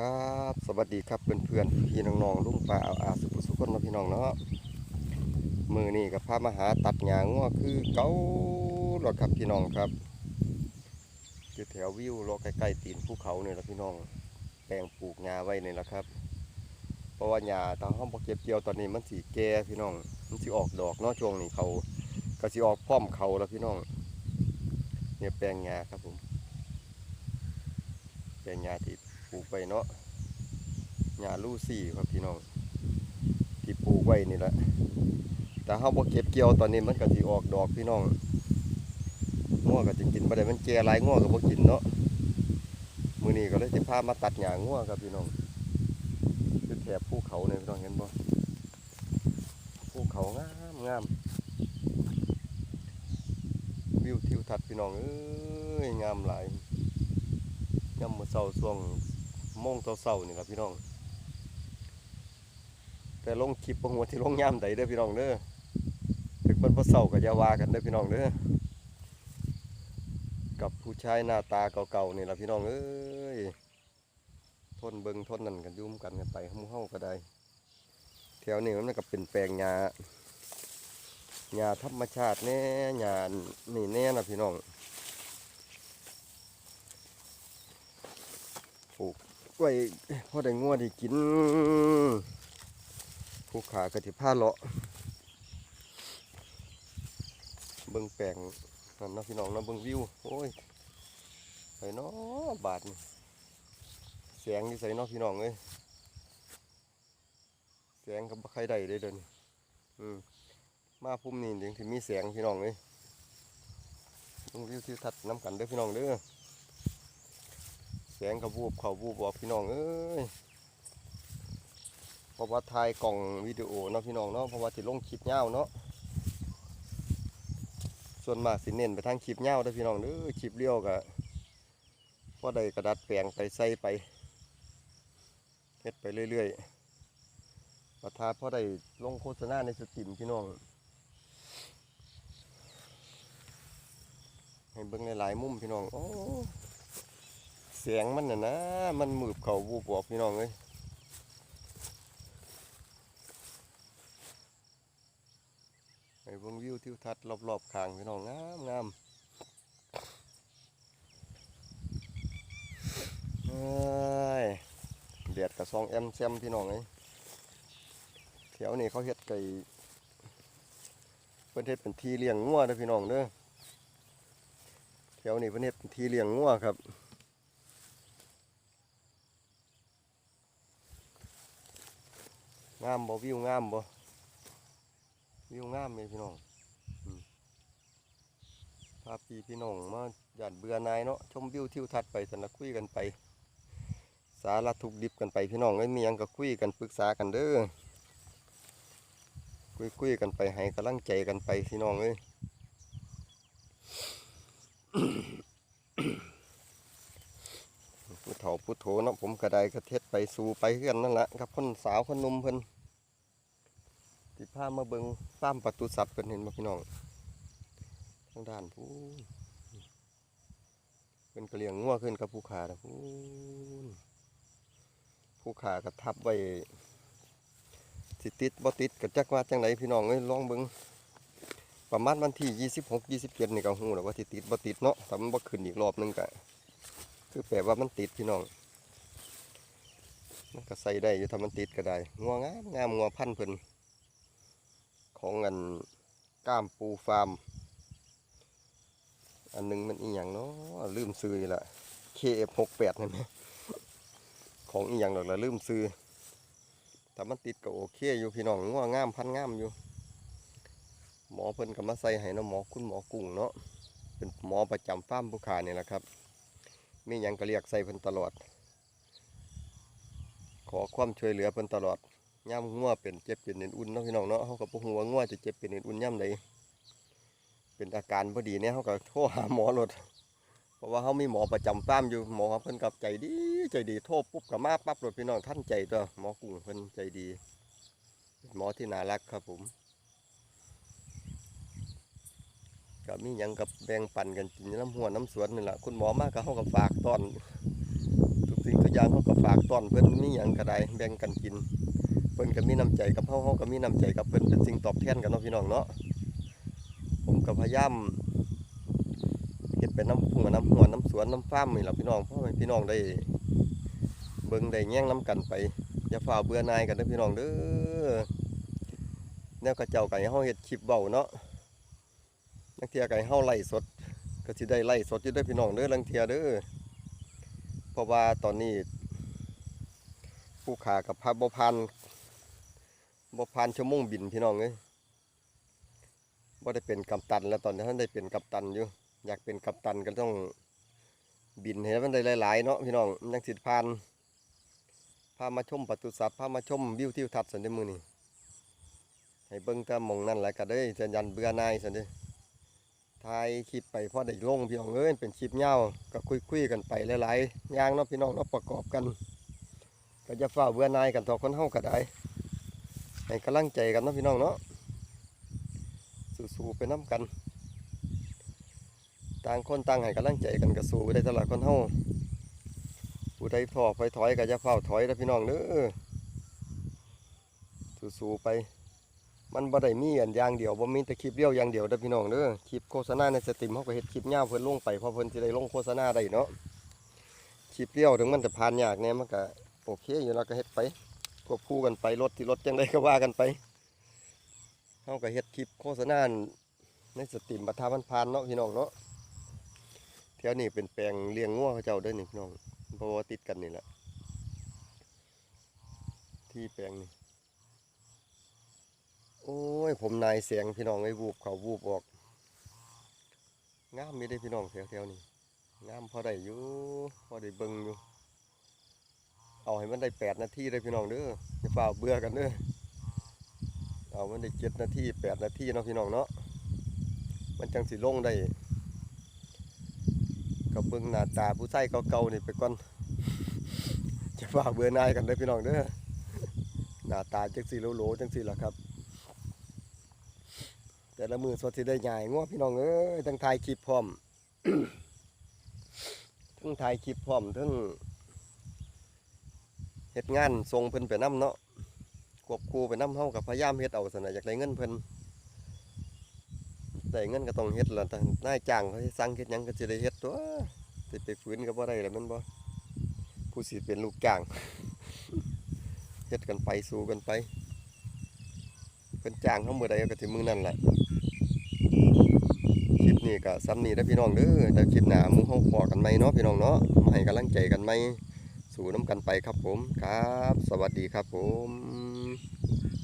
ครับสวัสดีครับเพื่อนเพื่อนพี่น้องๆลุงป้าอาอาสุขสุขคนเนาะพี่น้องเนาะมือนี่กับพามาหาตัดหญ้างัวคือเก้าหลอดครับพี่น้องครับอยู่แถววิวโลกใกล้ๆตีนภูเขาเนี่ยละพี่น้อง แปลงปลูกหญ้าไว้เนี่แหละครับ เพราะว่าหญ้าตาห้องบ่เก็บเกี่ยวตอนนี้มันสีแก่พี่น้อง มันสิออกดอกเนาะช่วงนี้เขาก็สิออกพร้อมเขาแล้วพี่น้อง เนี่ยแปลงหญ้าครับผม แปลงหญ้าที่ ลูกไว้เนาะหญ้าลูซี่ครับพี่น้อง ที่ปลูกไว้นี่แหละแต่เฮาบ่เก็บเกี่ยวตอนนี้มันก็สิออกดอกพี่น้องงัวก็จะกินบ่ได้มันแก่หลายงัวก็บ่กินเนาะมื้อนี้ก็เลยสิพามาตัดหญ้างัวครับพี่น้องคือแถบภูเขาเนี่ยพี่น้องเห็นบ่ภูเขางามงามวิวทิวทัศน์พี่น้องเอ้ยงามหลายย่ำมื้อเช้าช่วง โมงเช้าๆนี่ล่ะพี่น้อง แต่ลงคลิปบ่ฮู้ว่าที่ลงยามใดเด้อพี่น้องเด้อถึงมันบ่เช้าก็อย่าวากันเด้อพี่น้องเด้อกับผู้ชายหน้าตาเก่าๆนี่ละพี่น้องเอ้ยทนเบิ่งทนนั่นกันยุ่มกันกันไปหมู่เฮาก็ได้แถวนี้มันก็เป็นแปลงหญ้าหญ้าธรรมชาติแน่หญ้านี่แน่นะพี่น้อง ไว้พอได้งัวได้กินผู้ขากระทิผ้าเลาะเบิ่งแปลงนั่นนาะพี่น้องนะเบิ่งวิวโอ้ยไปเนาะบาดนี่แสงนี่ใส่นาะพี่น้องเอ้ยแสงก็บ่ใครได้เลยเดินอืมมาพุ่มนี่ยังถึงมีแสงพี่น้องเอ้ยเบิ่งวิวทิวทัศน์น้ำกันเด้อพี่น้องเด้อ แสงกระวูบเขาวูบบอกพี่น้องเอ้ยเพราะว่าถ่ายกล่องวิดีโอเนาะพี่น้องเนาะเพราะว่าสิลงคลิปยาเนาะส่วนมากสิเน้นไปทางคลิปยาเด้อพี่น้องเด้อคลิปเลี้ยวก็พอได้กระดัดแปลงไปใส่ไปเฮ็ดไปเรื่อยๆประทาพอได้ลงโฆษณาในสตรีมพี่น้องให้เบิ่งหลายๆมุมพี่น้องโอ้ เสียงมันน่ะนะ มันมืบเขาวูบบอกพี่น้องเอ้ยไปเบิ่งวิวทิวทัศน์รอบๆข้างพี่น้องงามงามเอ้ยแดดกับซองแอมแซมพี่น้องเอ้ยแถวนี้เขาเฮ็ดไก่เพิ่นเฮ็ดเป็นที่เลี้ยงงัวเด้อพี่น้องเด้อแถวนี้เพิ่นเฮ็ดเป็นที่เลี้ยงงัวครับ งามบ่วิวงามบ่วิวงามเลยพี่น้องอืมพาพี่พี่น้องมาหยาดเบื่อนายเนาะชมวิวทิวทัศน์ไปสนนะคุยกันไป สารทุกดิบกันไปพี่น้องเอ้ยมียังก็คุยกันปรึกษากันเด้อคุยคุยกันไปให้กำลังใจกันไปพี่น้องเอ้ยผู้เฒ่าผู้โถเนาะผมกระไดกระเทศไปสู่ไปเฮือนนั่นแหละครับคนสาวคนหนุ่มเพิ่น ที่พามาเบิงฟ้ามประตูสัตว์เพิ่นเห็นบ่พี่น้องทางด้านผู้เพิ่นก็เลียงงัวขึ้นกับผู้ขานะผู้ผู้ขาก็ทับไว้สิติดบ่ติดก็จักว่าจังไดพี่น้องเอ้ยลองเบิงประมาณวันที่ 26 27นี่ก็ฮู้แล้วว่าสิติดบ่ติดเนาะถ้ามันบ่ขึ้นอีกรอบนึงก็คือแปลว่ามันติดพี่น้องมันก็ใส่ได้อยู่ถ้ามันติดก็ได้งัวงามงามงัวพันธุ์เพิ่น ของเงินก้ามปูฟาร์ม อันหนึงมันอีหยังเนาะลืมซื้ออีกละ KF68 นั่นแหละของอีหยังดอกละลืมซื้อถ้ามันติดก็โอเคอยู่พี่น้องงัวงามพันธุ์งามอยู่ หมอเพิ่นก็มาใส่ให้เนาะหมอคุณหมอกุ้งเนาะเป็นหมอประจำฟาร์มผู้ขาเนี่ยแหละครับมีหยังก็เรียกใส่เพิ่นตลอด ขอความช่วยเหลือเพิ่นตลอด ย่ำงัวเป็นเจ็บเป็นเอ็นอุ่นเนาะพี่น้องเนาะเฮาก็บ่ฮู้ว่างัวจะเจ็บเป็นเอ็นอุ่นย่ำใดเป็นอาการบ่ดีเนี่ยเฮาก็โทรหาหมอรถเพราะว่าเฮามีหมอประจำฟามอยู่หมอเพิ่นก็ใจดีใจดีโทรปุ๊บก็มาปั๊บรถพี่น้องท่านใจตัวหมอกุ้งเพิ่นใจดีหมอที่น่ารักครับผมก็มียังกับแบ่งปันกันกินน้ำหัวน้ำสวนนี่แหละคุณหมอมากก็เฮาก็ฝากตอนทุกสิ่งทุกอย่างเขาก็ฝากตอนเพิ่นมีหยังก็ไดแบ่งกันกิน เพิ่นก็มีน้ำใจกับเฮาเฮาก็มีน้ำใจกับเพิ่นเป็นสิ่งตอบแทนกันเนาะพี่น้องเนาะผมก็พยายามเฮ็ดเป็นน้ำพุ่งน้ำหัวน้ำสวนน้ำฟ้าร์มนี่ล่ะพี่น้องเพราะให้พี่น้องได้เบิ่งได้แย่งน้ำกันไปอย่าฝ่าเบื่อนายกันเด้อพี่น้องเด้อแนวกระเจ้าไก็ให้เฮาเฮ็ดคลิปเว้าเนาะนักเที่ยก็ให้เฮาไล่สด ก็สิได้ไล่สดอยู่เด้อพี่น้องเด้อลังเทียเด้อเพราะว่าตอนนี้ ผู้ขากับพาบ่พัน บ่พันชั่วโมงบินพี่น้องเอ้ยบ่ได้เป็นกัปตันแล้วตอนนี้ท่านได้เป็นกัปตันอยู่ อยากเป็นกัปตันก็ต้องบินให้มันได้หลายๆเนาะพี่น้องมันจังสิพานพามาชมปศุสัตว์พามาชมวิวทิวทัศน์สันเดมือนี้ให้เบิ่งต่หมองนั่นแหละก็เด้จะยันเบื่อนายสันเด้อถ่ายคลิปไปพอได้ลงพี่น้องเอ้ยเป็นคลิปยาก็คุยๆกันไปหลายๆอย่างเนาะพี่น้องเนาะประกอบกัน ก็จะฝ้าเบื่อนายกันต่อคนเฮาก็ได้ ให้กำลังใจกันนะพี่น้องเนาะสู้ๆไปน้กัน ต่างคนต่างให้กำลังใจกันก็สู้ไปได้ตลอดคนเฮาผู้ใดท้อไปถอยก็จะเฝ้าถอยนะพี่น้องเด้อสู้ๆไป มันบ่ได้มีอันอย่างเดียวบ่มีแต่คลิปเดียวอย่างเดียวเด้อพี่น้องเด้อคลิปโฆษณาในสตรีมเฮาก็เฮ็ดคลิปยาวเพิ่นลงไปเพราะเพิ่นสิได้ลงโฆษณาได้เนาะคลิปเดียวถึงมันจะผ่านยากแน่มันก็โอเคอยู่แล้วก็เฮ็ดไป ควบคู่กันไปรถที่รถจังได้ก็ว่ากันไปเฮาก็เฮ็ดคลิปโฆษณาในสตรีมบัดทามันผ่านเนาะพี่น้องเนาะแถวนี้เป็นแปลงเลี้ยงงัวเขาเจ้าด้อนี่พี่น้องเพราะว่าติดกันนี่แหละที่แปลงนี่โอ้ยผมนายเสียงพี่น้องไอ้วูบเขาวูบออกงามมีได้พี่น้องแถวๆนี้งามพอได้อยู่พอได้เบิ่งอยู่ เอาให้มันได้แปดนาทีเลยพี่น้องเด้ออย่าเปล่าเบื่อกันเด้อเอามันได้เจ็ดนาทีแปดนาทีเนาะพี่น้องเนาะมันจังสิลงได้กับเบิ่งหน้าตาผู้ชายเก่าๆนี่ไปก่อนจะเปล่าเบื่อนายกันเด้อพี่น้องเด้อหน้าตาจังสีโหลๆจังสีล่ะครับ แต่ละมือสดสิได้ใหญ่ง้อพี่น้องเอ้ยทั้งถ่ายคลิปพร้อมทั้งถ่ายคลิปพร้อมทั้ง เฮ็ดงานส่งเพิ่นไปนํเนาะควบคู่ไปนํเฮากับพยายามเฮ็ดเอาสนะอยากได้เงินเพิ่นได้เงินก็ต้องเฮ็ดล่ะแต่นายจ้างเขาให้สั่งเฮ็ดหยังก็สิได้เฮ็ดตัวสิไปฝืนก็บ่ได้ล่ะแมันบ่ผู้สิเป็นลูกจ้างเฮ็ดกันไปสู้กันไปเพิ่นจ้างเฮามื้อใดก็สิมื้อนั้นแหละคลิปนี้ก็ซ้ำนี้นะพี่น้องเด้อแล้วคลิปหน้าหมูเฮาพอกันไหมเนาะพี่น้องเนาะมาให้กำลังใจกันไหม สู่น้ำกันไปครับผมครับ สวัสดีครับผม